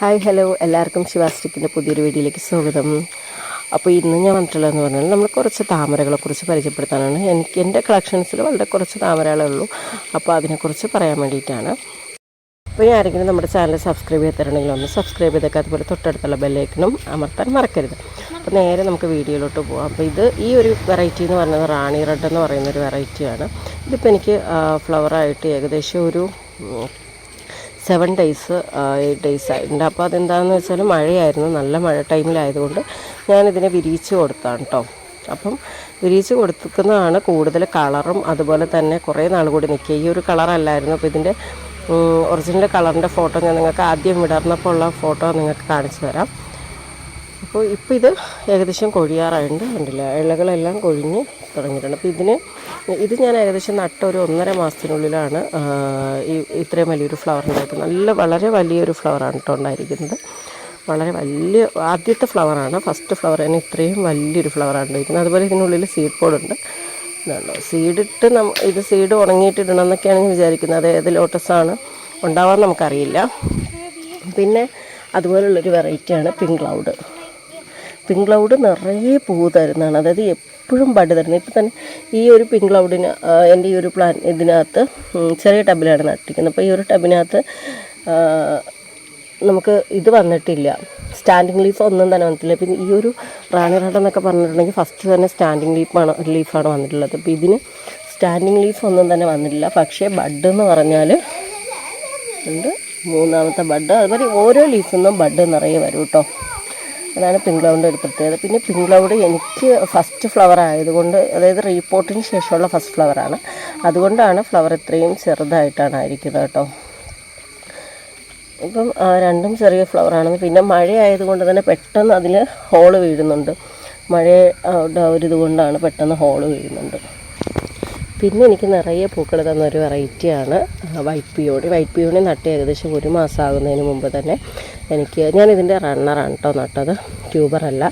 Hi hello. എല്ലാവർക്കും ശിവാസ്റ്റിക്കിന്റെ പുതിയൊരു വീഡിയോയിലേക്ക് സ്വാഗതം. അപ്പോൾ ഇന്ന് ഞാൻ വന്നിട്ടുള്ളതെന്ന് പറഞ്ഞാൽ നമ്മൾ കുറച്ച് താമരകളെക്കുറിച്ച് പരിചയപ്പെടുത്താനാണ്. എനിക്ക് എന്റെ കളക്ഷൻസിൽ വളരെ കുറച്ച് താമരകളേ ഉള്ളൂ. അപ്പോൾ അതിനെക്കുറിച്ച് പറയാൻ വേണ്ടിയിട്ടാണ്. അപ്പോൾ ഞാൻ ആരെങ്കിലും നമ്മുടെ ചാനൽ സബ്സ്ക്രൈബ് ചെയ്തിട്ടുണ്ടെങ്കിൽ ഒന്ന് സബ്സ്ക്രൈബ് ചെയ്തേക്ക് അതുപോലെ തൊട്ടടുത്തുള്ള ബെല്ലൈക്കനും അമർത്താൻ മറക്കരുത്. അപ്പോൾ നേരെ നമുക്ക് വീഡിയോയിലോട്ട് പോകാം അപ്പോൾ ഇത് ഈ ഒരു വെറൈറ്റി എന്ന് പറയുന്നത് റാണി റെഡ് എന്ന് പറയുന്ന ഒരു വെറൈറ്റിയാണ് ഇതിപ്പോൾ എനിക്ക് ഫ്ലവറായിട്ട് ഏകദേശം ഒരു സെവൻ ഡേയ്സ് എയ്റ്റ് ഡേയ്സ് ആയിട്ടുണ്ട്. അപ്പോൾ അതെന്താണെന്ന് വെച്ചാൽ മഴയായിരുന്നു. നല്ല മഴ ടൈമിലായതുകൊണ്ട് ഞാനിതിനെ വിരിയിച്ച് കൊടുത്താണ് കേട്ടോ അപ്പം വിരിയിച്ച് കൊടുക്കുന്നതാണ് കൂടുതൽ കളറും അതുപോലെ തന്നെ കുറേ നാൾ കൂടി നിൽക്കുക. ഈ ഒരു കളറല്ലായിരുന്നു. അപ്പോൾ ഇതിന്റെ ഒറിജിനൽ കളറിന്റെ ഫോട്ടോ ഞാൻ നിങ്ങൾക്ക് ആദ്യം വിടർന്നപ്പോൾ ഉള്ള ഫോട്ടോ നിങ്ങൾക്ക് കാണിച്ചു തരാം. അപ്പോൾ ഇപ്പോൾ ഇത് ഏകദേശം കൊഴിയാറായിട്ടുണ്ട്. കണ്ടില്ല? ഇളകളെല്ലാം കൊഴിഞ്ഞ് തുടങ്ങിയിട്ടുണ്ട്. അപ്പോൾ ഇതിന് ഇത് ഞാൻ ഏകദേശം നട്ട ഒരു ഒന്നര മാസത്തിനുള്ളിലാണ് ഈ ഇത്രയും വലിയൊരു ഫ്ലവർ ഉണ്ടായിരുന്നത് നല്ല വളരെ വലിയൊരു ഫ്ലവറാണ് കേട്ടോ ഉണ്ടായിരിക്കുന്നത്. വളരെ വലിയ ആദ്യത്തെ ഫ്ലവറാണ് ഫസ്റ്റ് ഫ്ലവർ തന്നെ ഇത്രയും വലിയൊരു ഫ്ലവറാണ് ഉണ്ടായിരിക്കുന്നത്. അതുപോലെ ഇതിനുള്ളിൽ സീഡ് പോഡുണ്ട് ഇതാണോ? സീഡിട്ട് നമ്മ ഇത് സീഡ് ഉണങ്ങിയിട്ട് ഇടണം എന്നൊക്കെയാണ് ഞാൻ വിചാരിക്കുന്നത്. അത് ഏത് ലോട്ടസാണ് ഉണ്ടാവാൻ നമുക്കറിയില്ല. പിന്നെ അതുപോലുള്ളൊരു വെറൈറ്റിയാണ് പിങ്ക് ക്ലൗഡ് പിങ്ക് ക്ലൗഡ് നിറയെ പൂ തരുന്നതാണ് അതായത് എപ്പോഴും ബഡ് തരുന്നത്. ഇപ്പം തന്നെ ഈ ഒരു പിങ്ക് ക്ലൗഡിന് എന്റെ ഈ ഒരു പ്ലാൻ ഇതിനകത്ത് ചെറിയ ടബിലാണ് നട്ടിരിക്കുന്നത്. അപ്പോൾ ഈ ഒരു ടബിനകത്ത് നമുക്ക് ഇത് വന്നിട്ടില്ല. സ്റ്റാൻഡിങ് ലീഫ് ഒന്നും തന്നെ വന്നിട്ടില്ല. പിന്നെ ഈ ഒരു റാണി റെഡ് എന്നൊക്കെ പറഞ്ഞിട്ടുണ്ടെങ്കിൽ ഫസ്റ്റ് തന്നെ സ്റ്റാൻഡിങ് ലീഫാണ് ലീഫാണ് വന്നിട്ടുള്ളത്. അപ്പോൾ ഇതിന് സ്റ്റാൻഡിങ് ലീഫ് ഒന്നും തന്നെ വന്നിട്ടില്ല. പക്ഷേ ബഡ് എന്ന് പറഞ്ഞാൽ ഉണ്ട് മൂന്നാമത്തെ ബഡ്. അതുപോലെ ഓരോ ലീഫിൽ നിന്നും ബഡ് നിറയെ വരും കേട്ടോ. അതാണ് പിങ്ക് ക്ലൗഡിന്റെ ഒരു പ്രത്യേകത. പിന്നെ പിങ്ക് ക്ലൗഡ് എനിക്ക് ഫസ്റ്റ് ഫ്ലവർ ആയതുകൊണ്ട് അതായത് റീപോർട്ടിന് ശേഷമുള്ള ഫസ്റ്റ് ഫ്ലവറാണ് അതുകൊണ്ടാണ് ഫ്ലവർ ഇത്രയും ചെറുതായിട്ടാണ് ആയിരിക്കുന്നത് കേട്ടോ. ഇപ്പം രണ്ടും ചെറിയ ഫ്ലവറാണ് പിന്നെ മഴ ആയതുകൊണ്ട് തന്നെ പെട്ടെന്ന് അതിൽ ഹോൾ വീഴുന്നുണ്ട്. മഴയുടെ ആ, ഒരു ഇതുകൊണ്ടാണ് പെട്ടെന്ന് ഹോൾ വീഴുന്നുണ്ട്. പിന്നെ എനിക്ക് നിറയെ പൂക്കൾ തന്ന ഒരു വെറൈറ്റിയാണ് വൈറ്റ് പിയോണി വൈറ്റ് പിയോണി നട്ട് ഏകദേശം ഒരു മാസം ആകുന്നതിന് മുമ്പ് തന്നെ എനിക്ക് ഞാനിതിന്റെ റണ്ണറാണ് കേട്ടോ നട്ടത്. ട്യൂബറല്ല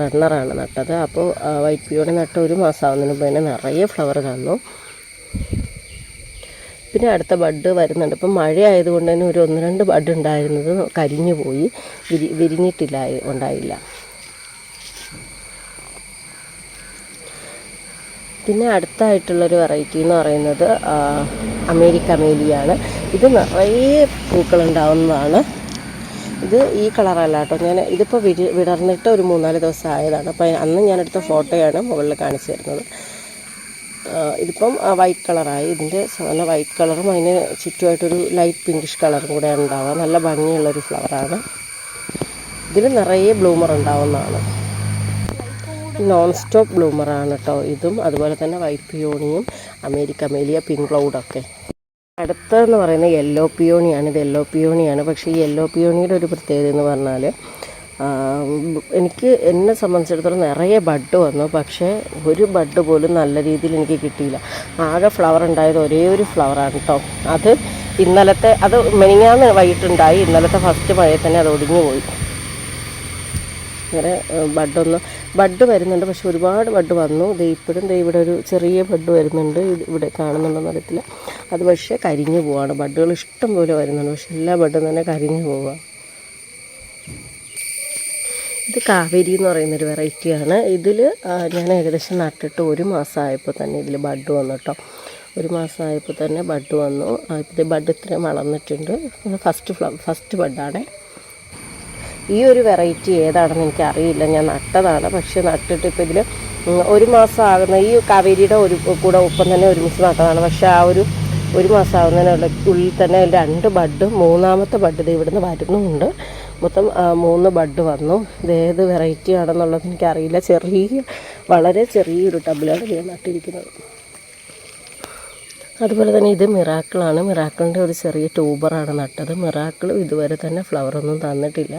റണ്ണറാണ് നട്ടത്. അപ്പോൾ വൈറ്റ് പിയോണി നട്ട് ഒരു മാസം ആകുന്നതിന് മുമ്പ് തന്നെ നിറയെ ഫ്ലവർ തന്നു. പിന്നെ അടുത്ത ബഡ് വരുന്നുണ്ട്. ഇപ്പം മഴ ആയതുകൊണ്ട് തന്നെ ഒരു ഒന്ന് രണ്ട് ബഡ് ഉണ്ടായിരുന്നത് കരിഞ്ഞു പോയി. വിരി വിരിഞ്ഞിട്ടില്ല ഉണ്ടായില്ല. പിന്നെ അടുത്തായിട്ടുള്ളൊരു വെറൈറ്റി എന്ന് പറയുന്നത് അമേരിക്ക മേലിയാണ് ഇത് നിറയെ പൂക്കളുണ്ടാവുന്നതാണ്. ഇത് ഈ കളറല്ല കേട്ടോ. ഞാൻ ഇതിപ്പോൾ വിരി വിടർന്നിട്ട് ഒരു മൂന്നാൽ ദിവസം ആയതാണ്. അപ്പോൾ അന്ന് ഞാനെടുത്ത ഫോട്ടോയാണ് മുകളിൽ കാണിച്ചു തരുന്നത്. ഇതിപ്പം വൈറ്റ് കളറായി ഇതിന്റെ സാധാരണ വൈറ്റ് കളറും അതിന് ചുറ്റുമായിട്ടൊരു ലൈറ്റ് പിങ്കിഷ് കളറും കൂടെ ഉണ്ടാവുക നല്ല ഭംഗിയുള്ളൊരു ഫ്ലവറാണ് ഇതിൽ നിറയെ ബ്ലൂമർ ഉണ്ടാവുന്നതാണ്. നോൺ സ്റ്റോപ്പ് ബ്ലൂമറാണ് കേട്ടോ. ഇതും അതുപോലെ തന്നെ വൈറ്റ് പിയോണിയും അമേരിക്ക മേലിയ പിങ്ക് ക്ലൗഡൊക്കെ അടുത്തതെന്ന് പറയുന്നത് യെല്ലോ പിയോണിയാണ് ഇത് യെല്ലോ പിയോണിയാണ് പക്ഷേ ഈ യെല്ലോ പിയോണിയുടെ ഒരു പ്രത്യേകത എന്ന് പറഞ്ഞാൽ എനിക്ക് എന്നെ സംബന്ധിച്ചിടത്തോളം നിറയെ ബഡ് വന്നു. പക്ഷേ ഒരു ബഡ് പോലും നല്ല രീതിയിൽ എനിക്ക് കിട്ടിയില്ല. ആകെ ഫ്ലവർ ഉണ്ടായത് ഒരേ ഒരു ഫ്ലവറാണ് കേട്ടോ അത് ഇന്നലത്തെ അത് മെനിങ്ങാന്ന് വൈകിട്ടുണ്ടായി. ഇന്നലത്തെ ഫസ്റ്റ് മഴയിൽ തന്നെ അത് ഒടിഞ്ഞു പോയി. അങ്ങനെ ബഡൊന്നും ബഡ് വരുന്നുണ്ട്. പക്ഷെ ഒരുപാട് ബഡ് വന്നു. ദേ ഇപ്പോഴും ഇവിടെ ഒരു ചെറിയ ബഡ് വരുന്നുണ്ട്. ഇത് ഇവിടെ കാണുന്നുണ്ടെന്ന് അറിയത്തില്ല. അത് പക്ഷേ കരിഞ്ഞു പോവാണ്. ബഡുകൾ ഇഷ്ടം പോലെ വരുന്നുണ്ട്. പക്ഷെ എല്ലാ ബഡും തന്നെ കരിഞ്ഞു പോവുക ഇത് കാവേരി എന്ന് പറയുന്നൊരു വെറൈറ്റിയാണ്. ഇതിൽ ഞാൻ ഏകദേശം നട്ടിട്ട് ഒരു മാസമായപ്പോൾ തന്നെ ഇതിൽ ബഡ് വന്നു കേട്ടോ. ഒരു മാസമായപ്പോൾ തന്നെ ബഡ് വന്നു. ഇത് ബഡ് ഇത്രയും വളർന്നിട്ടുണ്ട്. ഫസ്റ്റ് ഫ്ല ഫസ്റ്റ് ബഡാണേ ഈ ഒരു വെറൈറ്റി ഏതാണെന്ന് എനിക്ക് അറിയില്ല ഞാൻ നട്ടതാണ്. പക്ഷേ നട്ടിട്ട് ഇപ്പോൾ ഇതിൽ ഒരു മാസം ആകുന്ന ഈ കാവേരിയുടെ ഒരു കൂടെ ഒപ്പം തന്നെ ഒരുമിച്ച് നട്ടതാണ്. പക്ഷേ ആ ഒരു ഒരു മാസം ഉള്ളിൽ തന്നെ രണ്ട് ബഡ് മൂന്നാമത്തെ ബഡ് ഇത് ഇവിടുന്ന് വരുന്നുമുണ്ട്. മൊത്തം മൂന്ന് ബഡ് വന്നു. ഇത് ഏത് വെറൈറ്റി ആണെന്നുള്ളത് എനിക്കറിയില്ല. ചെറിയ വളരെ ചെറിയൊരു ടബിലാണ് ഇത് നട്ടിരിക്കുന്നത്. അതുപോലെ തന്നെ ഇത് മിറാക്കിളാണ്. മിറാക്കിളിന്റെ ഒരു ചെറിയ ട്യൂബറാണ് നട്ടത്. മിറാക്കിളും ഇതുവരെ തന്നെ ഫ്ലവറൊന്നും തന്നിട്ടില്ല.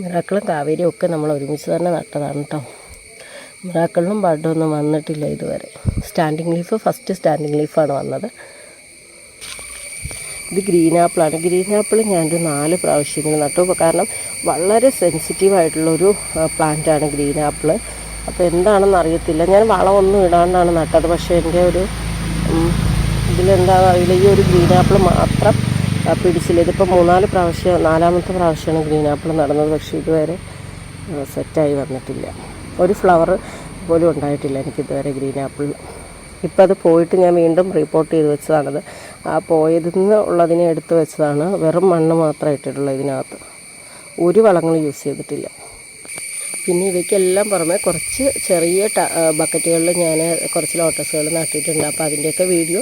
മിറാക്കിളും കാവേരിയും ഒക്കെ നമ്മൾ ഒരുമിച്ച് തന്നെ നട്ടതാണ് കേട്ടോ മിറാക്കിളിനും ബഡൊന്നും വന്നിട്ടില്ല ഇതുവരെ. സ്റ്റാൻഡിങ് ലീഫ് ഫസ്റ്റ് സ്റ്റാൻഡിങ് ലീഫാണ് വന്നത്. ഇത് ഗ്രീൻ ആപ്പിളാണ്. ഗ്രീൻ ആപ്പിൾ ഞാനൊരു നാല് പ്രാവശ്യം ഇങ്ങനെ നട്ടു. കാരണം വളരെ സെൻസിറ്റീവായിട്ടുള്ളൊരു പ്ലാന്റാണ് ഗ്രീൻ ആപ്പിൾ അപ്പോൾ എന്താണെന്ന് അറിയത്തില്ല ഞാൻ വളമൊന്നും ഇടാണ്ടാണ് നട്ടത്. പക്ഷേ എന്റെ ഒരു ഇതിലെന്താണെന്ന് അറിയില്ല. ഈ ഒരു ഗ്രീൻ ആപ്പിൾ മാത്രം പിടിച്ചില്ല. ഇതിപ്പോൾ മൂന്നാൽ പ്രാവശ്യം നാലാമത്തെ പ്രാവശ്യമാണ് ഗ്രീൻ ആപ്പിൾ നടന്നത്. പക്ഷേ ഇതുവരെ സെറ്റായി വന്നിട്ടില്ല. ഒരു ഫ്ലവർ പോലും ഉണ്ടായിട്ടില്ല എനിക്കിതുവരെ ഗ്രീൻ ആപ്പിളിൽ ഇപ്പം അത് പോയിട്ട് ഞാൻ വീണ്ടും റിപ്പോർട്ട് ചെയ്ത് വെച്ചതാണത്. ആ പോയതിൽ നിന്ന് ഉള്ളതിനെ എടുത്ത് വെച്ചതാണ് വെറും മണ്ണ് മാത്രമേ ഇട്ടിട്ടുള്ളൂ ഇതിനകത്ത്. ഒരു വളങ്ങളും യൂസ് ചെയ്തിട്ടില്ല. പിന്നെ ഇവയ്ക്കെല്ലാം പുറമെ കുറച്ച് ചെറിയ ബക്കറ്റുകളിൽ ഞാൻ കുറച്ച് ലോട്ടസുകൾ നട്ടിട്ടുണ്ട്. അപ്പോൾ അതിന്റെയൊക്കെ വീഡിയോ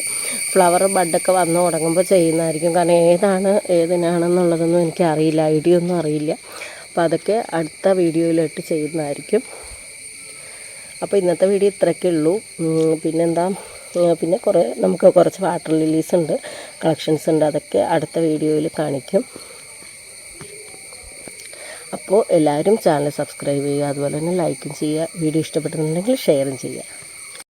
ഫ്ലവർ ബഡൊക്കെ വന്ന് തുടങ്ങുമ്പോൾ ചെയ്യുന്നതായിരിക്കും. കാരണം ഏതാണ് ഏതിനാണെന്നുള്ളതൊന്നും എനിക്കറിയില്ല. ഐഡിയ ഒന്നും അറിയില്ല. അപ്പോൾ അതൊക്കെ അടുത്ത വീഡിയോയിലിട്ട് ചെയ്യുന്നതായിരിക്കും. അപ്പോൾ ഇന്നത്തെ വീഡിയോ ഇത്രയൊക്കെ ഉള്ളൂ. പിന്നെന്താ? പിന്നെ കുറേ നമുക്ക് കുറച്ച് വാട്ടർ ലില്ലീസ് ഉണ്ട്. കളക്ഷൻസ് ഉണ്ട്. അതൊക്കെ അടുത്ത വീഡിയോയിൽ കാണിക്കും. അപ്പോൾ എല്ലാവരും ചാനൽ സബ്സ്ക്രൈബ് ചെയ്യുക. അതുപോലെ തന്നെ ലൈക്കും ചെയ്യുക. വീഡിയോ ഇഷ്ടപ്പെട്ടിട്ടുണ്ടെങ്കിൽ ഷെയറും ചെയ്യുക.